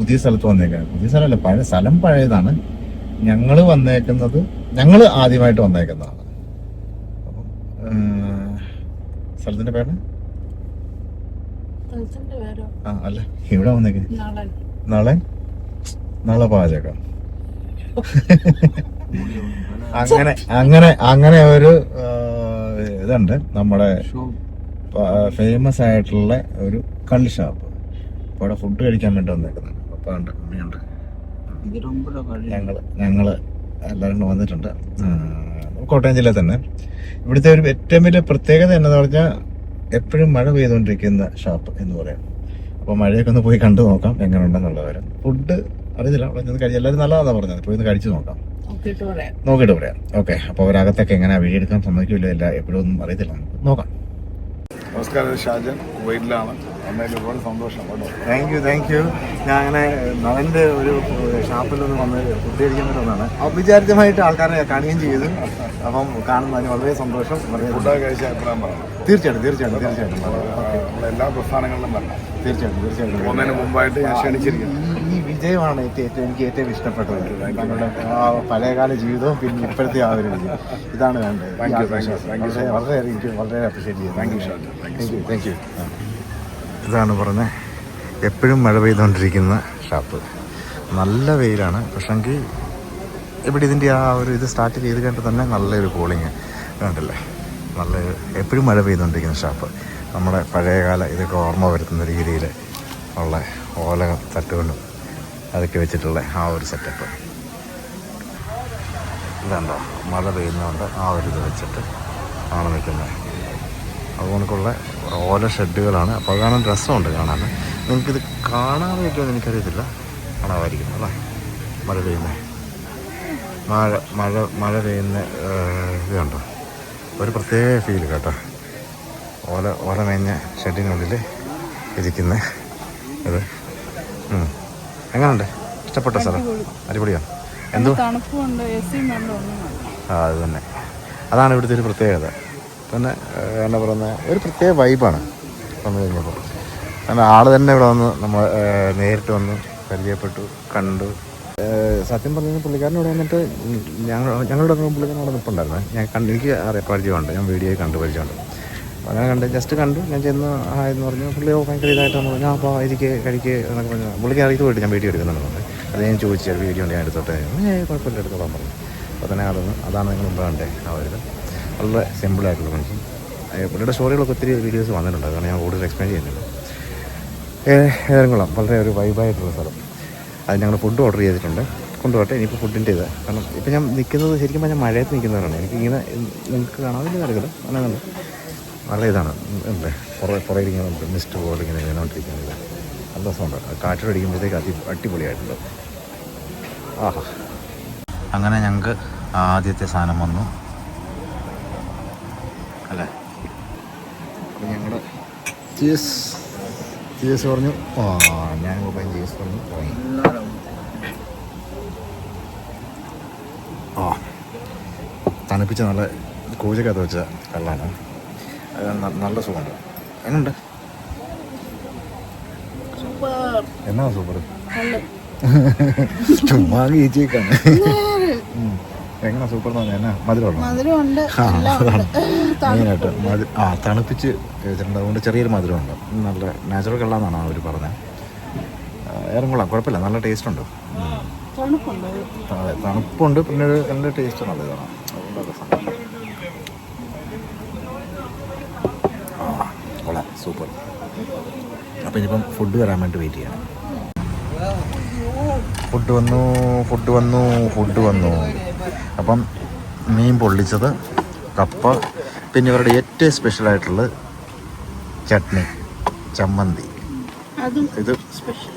പുതിയ സ്ഥലത്ത് വന്നേക്കാണ് പുതിയ സ്ഥലമല്ല പഴയ സ്ഥലം പഴയതാണ്. ഞങ്ങൾ വന്നേക്കുന്നത് ഞങ്ങൾ ആദ്യമായിട്ട് വന്നേക്കുന്നതാണ്. അപ്പം സ്ഥലത്തിന്റെ പേര്? ആ അല്ല ഇവിടെ വന്നേക്കുന്നത് നാളെ. നാളെ? പാചകം. അങ്ങനെ അങ്ങനെ അങ്ങനെ ഒരു ഇതുണ്ട്. നമ്മുടെ ഫേമസ് ആയിട്ടുള്ള ഒരു കള്ള് ഷാപ്പ്. അവിടെ ഫുഡ് കഴിക്കാൻ വേണ്ടി വന്നേക്കുന്നത് പപ്പ ഉണ്ട് അമ്മയുണ്ട് ഞങ്ങൾ ഞങ്ങൾ എല്ലാവരും കൂടെ വന്നിട്ടുണ്ട്. കോട്ടയം ജില്ലയിൽ തന്നെ. ഇവിടുത്തെ ഒരു ഏറ്റവും വലിയ പ്രത്യേകത എന്ന് പറഞ്ഞാൽ എപ്പോഴും മഴ പെയ്തുകൊണ്ടിരിക്കുന്ന ഷാപ്പ് എന്ന് പറയാം. അപ്പോൾ മഴയൊക്കെ ഒന്ന് പോയി കണ്ടു നോക്കാം എങ്ങനെ ഉണ്ടെന്നുള്ള കാര്യം ഫുഡ് അറിയില്ല അവിടെ നിന്ന് കഴിച്ച് എല്ലാവരും നല്ലതാണെന്ന് പറഞ്ഞത്. പോയി ഒന്ന് കഴിച്ചു നോക്കാം. നോക്കിയിട്ട് പറയാം. ഓക്കെ അപ്പോൾ അവരകത്തൊക്കെ എങ്ങനെ വീഡിയോ സമ്മതിക്കില്ല എപ്പോഴും ഒന്നും അറിയത്തില്ല. നമുക്ക് നോക്കാം. നമസ്കാരം ഷാജൻ കുവൈറ്റിലാണ്. വന്നതിൽ ഒരുപാട് സന്തോഷം കേട്ടോ. താങ്ക് യു താങ്ക് യു ഞാൻ അങ്ങനെ നവന്റെ ഒരു ഷാപ്പിൽ നിന്ന് വന്ന് ഫുഡ് ഔപചാരികമായിട്ട് ആൾക്കാരെ കാണുകയും ചെയ്തു. അപ്പം കാണുന്നതിന് വളരെ സന്തോഷം ഫുഡൊക്കെ കഴിച്ച അഭിപ്രായം പറയാം തീർച്ചയായിട്ടും തീർച്ചയായിട്ടും തീർച്ചയായിട്ടും. എല്ലാ പ്രസ്ഥാനങ്ങളിലും വരണം. തീർച്ചയായിട്ടും തീർച്ചയായിട്ടും. പോകുന്നതിന് മുമ്പായിട്ട് ഞാൻ ക്ഷണിച്ചിരിക്കുന്നു. വിജയമാണ് ഏറ്റവും ഏറ്റവും എനിക്ക് ഏറ്റവും ഇഷ്ടപ്പെട്ടത്. താങ്കളുടെ ആ പഴയകാല ജീവിതവും പിന്നെ ഇപ്പോഴത്തെ ആ ഒരു ഇത്. ഇതാണ് വേണ്ടത്. ഈ Thank thank you, thank you so വളരെ എനിക്ക് വളരെ അപ്രീഷിയേറ്റ് ചെയ്യുന്നു Thank you, Shajan. Thank you thank you thank you ഇതാണ് പറഞ്ഞത് എപ്പോഴും മഴ പെയ്തുകൊണ്ടിരിക്കുന്ന ഷാപ്പ്. നല്ല വെയിലാണ്. പക്ഷെങ്കിൽ ഇവിടെ ഇതിന്റെ ആ ഒരു ഇത് സ്റ്റാർട്ട് ചെയ്ത് കണ്ട് തന്നെ നല്ലൊരു കൂളിങ് കണ്ടില്ലേ? നല്ല എപ്പോഴും മഴ പെയ്തുകൊണ്ടിരിക്കുന്ന ഷാപ്പ്. നമ്മുടെ പഴയകാല ഇതൊക്കെ ഓർമ്മ വരുത്തുന്ന രീതിയിൽ ഉള്ള ഓല തട്ടുകൊണ്ടും അതൊക്കെ വെച്ചിട്ടുള്ള ആ ഒരു സെറ്റപ്പ് ഇതുണ്ടോ മഴ പെയ്യുന്നതുകൊണ്ട് ആ ഒരു ഇത് വെച്ചിട്ട് ആണ് നിൽക്കുന്നത്. അതുകൊണ്ടുള്ള ഓല ഷെഡുകളാണ്. അപ്പോൾ അത് കാണാൻ രസമുണ്ട് കാണാൻ. നിങ്ങൾക്കിത് കാണാൻ പറ്റുമെന്ന് എനിക്കറിയത്തില്ല. കാണാമായിരിക്കും അല്ലേ? മഴ പെയ്യുന്നത് മഴ മഴ മഴ പെയ്യുന്ന ഇതുണ്ടോ ഒരു പ്രത്യേക ഫീൽ കേട്ടോ. ഓല ഓല മേഞ്ഞ ഷെഡിനുള്ളിൽ ഇരിക്കുന്ന ഇത്. എങ്ങനെയുണ്ട് ഇഷ്ടപ്പെട്ട സ്ഥലം? അടിപൊളിയാണ്. എന്തോ ആ അത് തന്നെ. അതാണ് ഇവിടുത്തെ ഒരു പ്രത്യേകത. പിന്നെ എന്നാ പറയുന്നത് ഒരു പ്രത്യേക വൈബാണ് വന്നു കഴിഞ്ഞപ്പോൾ. കാരണം ആൾ തന്നെ ഇവിടെ വന്ന് നമ്മൾ നേരിട്ട് വന്ന് പരിചയപ്പെട്ടു കണ്ടു. സത്യം പറഞ്ഞു പുള്ളിക്കാരൻ ഇവിടെ വന്നിട്ട് ഞങ്ങൾ ഞങ്ങളുടെ പുള്ളിക്കാരൻ അവിടെ നിൽപ്പുണ്ടായിരുന്നു ഞാൻ കണ്ട് എനിക്ക് അറിയാം പരിചയമുണ്ട്. ഞാൻ വീഡിയോയിൽ കണ്ടു പരിചയമുണ്ട്. അങ്ങനെ കണ്ട് ജസ്റ്റ് കണ്ടു. ഞാൻ ചെന്ന് ആ എന്ന് പറഞ്ഞു. പുള്ളി ഭയങ്കര ഇതായിട്ട് നമ്മൾ ഞാൻ അപ്പോൾ ഇരിക്കുക കഴിക്കുക എന്നൊക്കെ പറഞ്ഞു. പുള്ളിക്ക് അറിയിച്ച് പോയിട്ട് ഞാൻ വീഡിയോ എടുക്കുന്നുണ്ട് അത് ഞാൻ ചോദിച്ചു വീഡിയോ ഞാൻ എടുത്തോട്ടെ? ഏ കുഴപ്പമില്ല എടുത്തോളാൻ പറഞ്ഞു. അപ്പോൾ തന്നെ അതൊന്ന് അതാണ് നിങ്ങൾ മുമ്പ് കണ്ടേ ആ ഒരു വളരെ സിമ്പിളായിട്ടുള്ള മനുഷ്യൻ. പുള്ളിയുടെ സ്റ്റോറികളൊക്കെ ഒത്തിരി വീഡിയോസ് വന്നിട്ടുണ്ട് അതാണ് ഞാൻ കൂടുതൽ എക്സ്പ്ലെയിൻ ചെയ്യുന്നില്ല. ഏതെങ്കിലും വളരെ ഒരു വൈബായിട്ടുള്ള സ്ഥലം. അത് ഞങ്ങൾ ഫുഡ് ഓർഡർ ചെയ്തിട്ടുണ്ട്. കൊണ്ടുപോട്ടെ ഇനിയിപ്പോൾ ഫുഡിന്റെ ഇത്. കാരണം ഇപ്പം ഞാൻ നിൽക്കുന്നത് ശരിക്കും പറഞ്ഞാൽ മഴയത്ത് നിൽക്കുന്നവരാണ് എനിക്ക് ഇങ്ങനെ നിങ്ങൾക്ക് കാണാൻ വലിയ നടക്കില്ല അങ്ങനെ നല്ല ഇതാണ്. പുറ പുറകിൽ ഇങ്ങനെ നമുക്ക് മിസ്റ്റ് പോലെ ഇങ്ങനെ വീണോണ്ടിരിക്കുന്നത്. നല്ല രസമുണ്ട് കാറ്റടിക്കുമ്പോഴത്തേക്ക് അതി അടിപൊളിയായിട്ടുണ്ട്. ആഹാ. അങ്ങനെ ഞങ്ങൾക്ക് ആദ്യത്തെ സാധനം വന്നു. അല്ലേ? അപ്പോൾ ജിയസ് ജിയസ് പറഞ്ഞു. ആ ഞാൻ മൊബൈൽ ജിയസ് പറഞ്ഞു. ആ. തണുപ്പിച്ച നല്ല കൂജക്കകത്ത് വെച്ച കള്ളാണ്. നല്ല സുഖമുണ്ട്. എന്നുണ്ട് എന്നാ സൂപ്പർ? ചുമ്മാ കീച്ചേക്കാണ് എങ്ങനെ സൂപ്പർ എന്ന് പറഞ്ഞാൽ എന്നാ? മധുരമുണ്ട്. മെയിനായിട്ട് മധു ആ തണുപ്പിച്ച് വെച്ചിട്ടുണ്ട്. അതുകൊണ്ട് ചെറിയൊരു മധുരമുണ്ട്. നല്ല നാച്ചുറൽ കള്ളാന്നാണ് അവർ പറഞ്ഞത് ഏറെ കൊള്ളാം കുഴപ്പമില്ല. നല്ല ടേസ്റ്റ് ഉണ്ട്. തണുപ്പുണ്ട്. പിന്നെ ഒരു നല്ല ടേസ്റ്റ് നല്ലതാണ്. അതുകൊണ്ട് രസം ആ കൊള്ളാം സൂപ്പർ. അപ്പോൾ ഇനിയിപ്പം ഫുഡ് വരാൻ വേണ്ടി വെയിറ്റ് ചെയ്യണം. ഫുഡ് വന്നു ഫുഡ് വന്നു ഫുഡ് വന്നു. അപ്പം മീൻ പൊള്ളിച്ചത് കപ്പ പിന്നെ ഇവരുടെ ഏറ്റവും സ്പെഷ്യൽ ആയിട്ടുള്ള ചട്നി ചമ്മന്തി. അതും ഇത്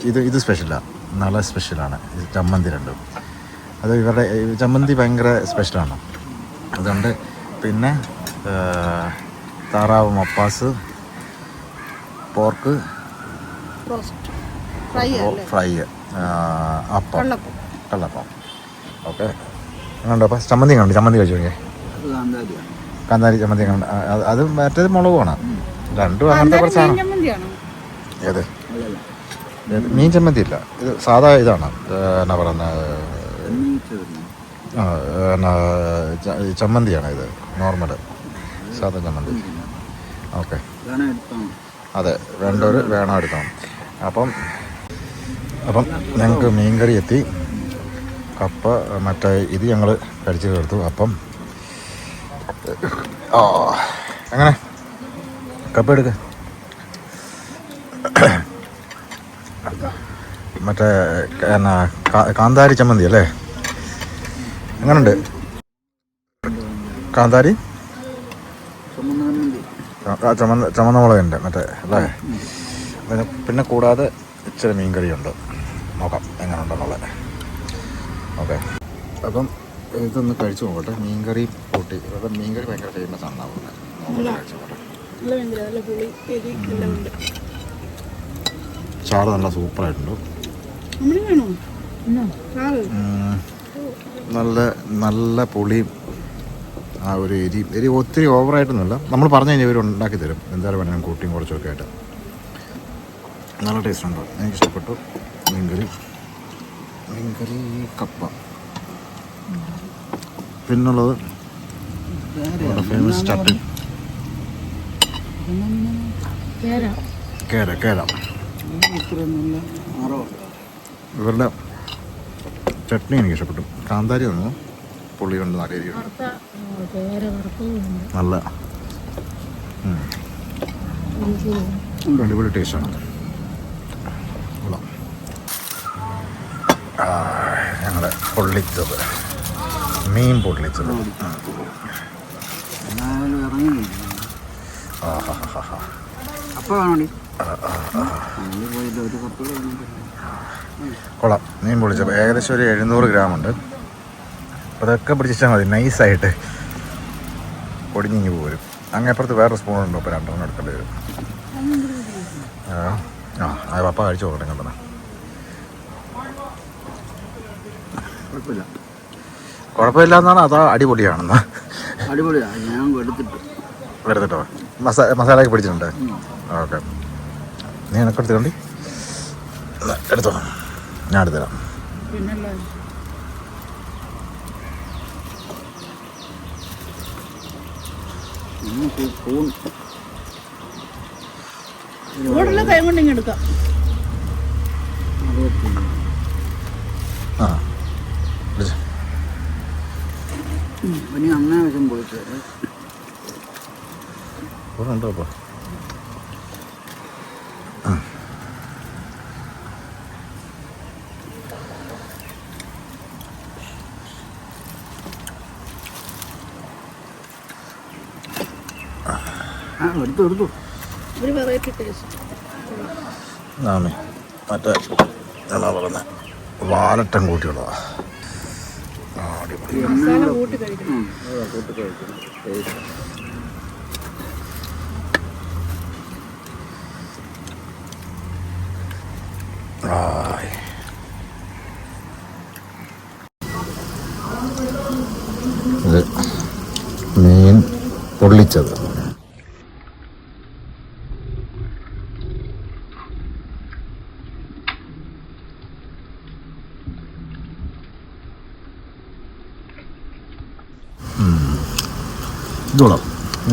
ഇത് ഇത് സ്പെഷ്യലാണ് നല്ല സ്പെഷ്യലാണ് ഇത് ചമ്മന്തി രണ്ടും. അത് ഇവരുടെ ചമ്മന്തി ഭയങ്കര സ്പെഷ്യലാണ് അതുകൊണ്ട് പിന്നെ താറാവ് mappas pork. Fry appam. Kallappam. Okay. കണ്ടോ അപ്പം ചമ്മന്തി കണ്ടു? ചമ്മന്തി കഴിച്ചു നോക്കിയേ കാന്താരി ചമ്മന്തി കണ്ട് അത് മറ്റേത് മുളകുമാണ് രണ്ടും അങ്ങനത്തെ കുറച്ചാണ്. ഏത്? മീൻ ചമ്മന്തി ഇല്ല ഇത് സാധാ ഇതാണ്. എന്നാ പറയുന്നത് ചമ്മന്തിയാണ് ഇത്. നോർമൽ സാധാ ചമ്മന്തി. ഓക്കെ. അതെ വേണ്ടവർ വേണം എടുക്കണം. അപ്പം അപ്പം ഞങ്ങൾക്ക് മീൻകറി എത്തി. കപ്പ മറ്റേ ഇത് ഞങ്ങൾ കഴിച്ച് തീർത്തു അപ്പം ഓ അങ്ങനെ കപ്പ എടുക്ക. മറ്റേ എന്നാ കാന്താരി ചമ്മന്തി അല്ലേ? എങ്ങനുണ്ട്? കാന്താരി? ചുമന്ന ചുമന്ന മുളകുണ്ട് മറ്റേ അല്ലേ? പിന്നെ പിന്നെ കൂടാതെ ഇച്ചിരി മീൻകറിയുണ്ട്. നോക്കാം എങ്ങനെ ഉണ്ടെന്നുള്ളത് ഓക്കെ. അപ്പം ഇതൊന്ന് കഴിച്ചു നോക്കട്ടെ. മീൻകറി കൂട്ടി. ഇവിടെ മീൻകറി ഭയങ്കര ഫേമസ് ആണ് അവിടെ ചാറ് നല്ല സൂപ്പറായിട്ടുണ്ട്. നല്ല നല്ല പുളിയും ആ ഒരു എരി എരി ഒത്തിരി ഓവറായിട്ടൊന്നുമില്ല. നമ്മൾ പറഞ്ഞു കഴിഞ്ഞാൽ ഇവർ ഉണ്ടാക്കി തരും. എന്തായാലും വേണം കൂട്ടിയും കുറച്ചൊക്കെ ആയിട്ട്. നല്ല ടേസ്റ്റ് ഉണ്ട്? എനിക്ക് ഇഷ്ടപ്പെട്ടു മീൻകറി. മീൻകറി കപ്പ. പിന്നുള്ളത് ഫേമസ് ചട്ടി. കേര. കേര ഇവരുടെ ചട്നി എനിക്ക് ഇഷ്ടപ്പെട്ടു കാന്താരി തന്നു പുള്ളി കൊണ്ട് നല്ല. എരിയുണ്ട് നല്ല. അടിപൊളി ടേസ്റ്റാണ് കൊള്ളാം. ആ, ഞങ്ങളുടെ പൊള്ളിച്ചത്. മീൻ പൊള്ളിച്ചത്. കൊള്ളാം. മീൻ പൊള്ളിച്ചപ്പോൾ ഏകദേശം ഒരു എഴുന്നൂറ് ഗ്രാം ഉണ്ട്. അതൊക്കെ പിടിച്ചാൽ മതി. നൈസായിട്ട് പൊടിഞ്ഞിങ്ങി പോരും. അങ്ങേപ്പുറത്ത് വേറെ സ്പൂൺ ഉണ്ടോ. അപ്പോൾ രണ്ടെണ്ണം എടുക്കേണ്ടി വരും. ആ അത് ആ പപ്പ കഴിച്ചു? നോക്കട്ടെ കണ്ടെന്ന് കുഴപ്പമില്ല കുഴപ്പമില്ല എന്നാണ് അതാ അടിപൊളിയാണെന്ന്. അടിപൊളിയാ. ഞാൻ എടുത്തിട്ട് എടുത്തിട്ടോ മസാല മസാലയൊക്കെ പിടിച്ചിട്ടുണ്ട്. ഓക്കെ. നീ എനക്കെടുത്തോണ്ടി എടുത്തോ. ഞാൻ എടുത്തുതരാം ചൂടുള്ള കൈ കൊണ്ട് ഇങ്ങ് എടുക്കാം. ആ. ഇനി അങ്ങനെ വശം പൊളിച്ചത് ഇവിടെ എടുത്തു എടുത്തു. ഒരു വെറൈറ്റി ടേസ്റ്റ് ആമേ മറ്റേ എന്നാ പറയുന്നത് വാലട്ടം കൂട്ടിയുള്ളതാ. ഇത് മീൻ പൊള്ളിച്ചത്.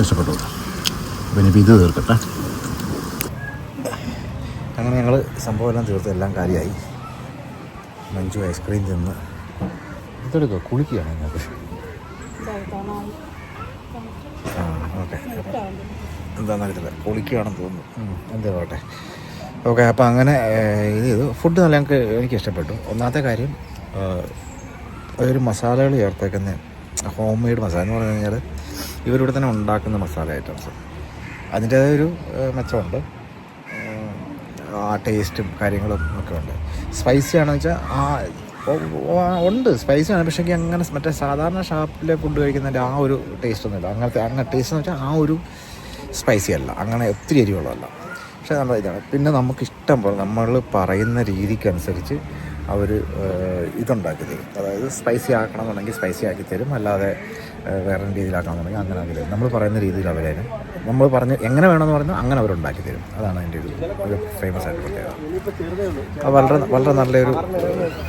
ഇഷ്ടപ്പെട്ടു പിന്നെ ഇത് തീർക്കട്ടെ. അങ്ങനെ ഞങ്ങൾ സംഭവം എല്ലാം തീർത്ത് എല്ലാം കാര്യമായി മഞ്ജു ഐസ്ക്രീം തിന്ന് ഇതെടുക്കുക കുളിക്കുകയാണ് ഞങ്ങൾക്ക്. ആ ഓക്കെ. എന്താണെന്ന് അറിയത്തില്ല കുളിക്കുകയാണെന്ന് തോന്നുന്നു. എന്തേ പോട്ടെ. ഓക്കെ അപ്പോൾ അങ്ങനെ ഇത് ചെയ്തു ഫുഡ് നല്ല ഞങ്ങൾക്ക് എനിക്ക് ഇഷ്ടപ്പെട്ടു ഒന്നാമത്തെ കാര്യം ഒരു മസാലകൾ ചേർത്തേക്കുന്ന ഹോം മെയ്ഡ് മസാല എന്ന് പറഞ്ഞു കഴിഞ്ഞാൽ ഇവരിവിടെ തന്നെ ഉണ്ടാക്കുന്ന മസാല ഐറ്റംസ് അതിന്റേതായ ഒരു മെച്ചമുണ്ട്. ആ ടേസ്റ്റും കാര്യങ്ങളും ഒക്കെ ഉണ്ട്. സ്പൈസി ആണെന്ന് വെച്ചാൽ ആ ഉണ്ട്. സ്പൈസി ആണ്. പക്ഷേ അങ്ങനെ മറ്റേ സാധാരണ ഷാപ്പിലെ ഫുഡ് കഴിക്കുന്നതിന്റെ ആ ഒരു ടേസ്റ്റ് ഒന്നുമില്ല. അങ്ങനത്തെ അങ്ങനെ ടേസ്റ്റ് എന്ന് വെച്ചാൽ ആ ഒരു സ്പൈസി അല്ല. അങ്ങനെ ഒത്തിരി എരിവുള്ളതല്ല. പക്ഷേ നല്ല ഇതാണ്. പിന്നെ നമുക്ക് ഇഷ്ടം പോലെ നമ്മൾ പറയുന്ന രീതിക്കനുസരിച്ച് അവർ ഇതുണ്ടാക്കി തരും അതായത് സ്പൈസി ആക്കണമെന്നുണ്ടെങ്കിൽ സ്പൈസി ആക്കി തരും അല്ലാതെ വേറെ രീതിയിലാക്കണമെന്നുണ്ടെങ്കിൽ അങ്ങനെ ആക്കി തരും. നമ്മൾ പറയുന്ന രീതിയിൽ അവരായാലും നമ്മൾ പറഞ്ഞ് എങ്ങനെ വേണമെന്ന് പറഞ്ഞാൽ അങ്ങനെ അവരുണ്ടാക്കി തരും. അതാണ് അതിന്റെ ഒരു ഒരു ഫേമസ് ആയിട്ട് പ്രത്യേകത. അത് വളരെ വളരെ നല്ലൊരു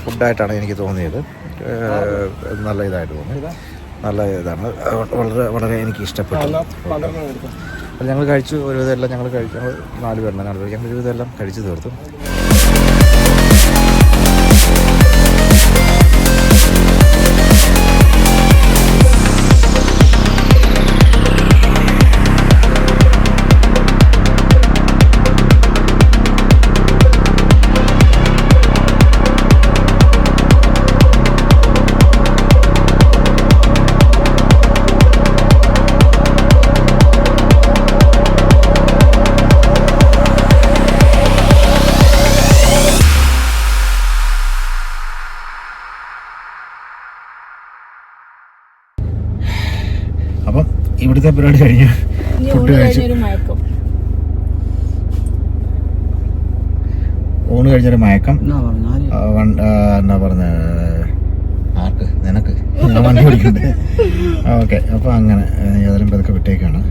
ഫുഡായിട്ടാണ് എനിക്ക് തോന്നിയത്. നല്ല ഇതായിട്ട് തോന്നി. നല്ല ഇതാണ്. വളരെ വളരെ എനിക്ക് ഇഷ്ടപ്പെട്ടു. അപ്പോൾ ഞങ്ങൾ കഴിച്ചു ഒരു എല്ലാം ഞങ്ങൾ കഴിച്ചു. ഞങ്ങൾ നാല് പേരുണ്ട്. നാല് പേര്. ഞങ്ങൾ ഒരു വിധമെല്ലാം കഴിച്ചു തീർത്തു. ഇവിടുത്തെ പരിപാടി കഴിഞ്ഞു ഫുഡ് കഴിച്ചു. ഊണ് കഴിഞ്ഞൊരു മയക്കം. എന്നാ പറഞ്ഞ ആർക്ക്? നിനക്ക്. ഞാൻ വണ്ടി ഓടിക്കണ്ടേ? ഓക്കെ. അപ്പോൾ അങ്ങനെ ഏതായാലും പതുക്കെ വിട്ടേക്കാണ്.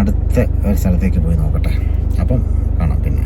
അടുത്ത ഒരു സ്ഥലത്തേക്ക് പോയി നോക്കട്ടെ. അപ്പം കാണാം പിന്നെ.